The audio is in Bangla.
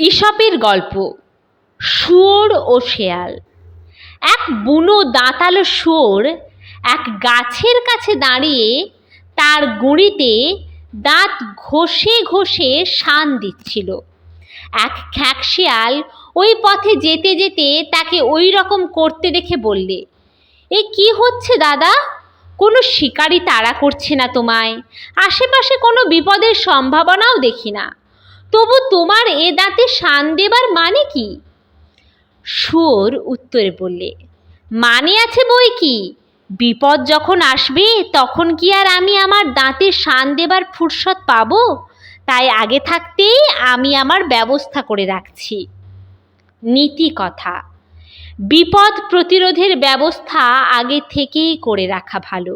ঈশপের গল্প, শুয়োর ও শেয়াল। এক বুনো দাঁতালো শুয়োর এক গাছের কাছে দাঁড়িয়ে তার গুঁড়িতে দাঁত ঘষে ঘষে শান দিচ্ছিল। এক খ্যাঁক শিয়াল ওই পথে যেতে যেতে তাকে ওই রকম করতে দেখে বললে, এ কি হচ্ছে দাদা? কোনো শিকারি তাড়া করছে না তোমায়। আশেপাশে কোনো বিপদের সম্ভাবনাও দেখি না। তবু তোমার এ দাঁতে শান দেবার মানে কি? শুয়োর উত্তরে বললে মানে আছে বই কি? বিপদ যখন আসবে, তখন কি আর আমি আমার দাঁতে শান দেবার ফুরসত পাবো? তাই আগে থাকতেই আমি আমার ব্যবস্থা করে রাখছি। নীতি কথা। বিপদ প্রতিরোধের ব্যবস্থা আগে থেকেই করে রাখা ভালো।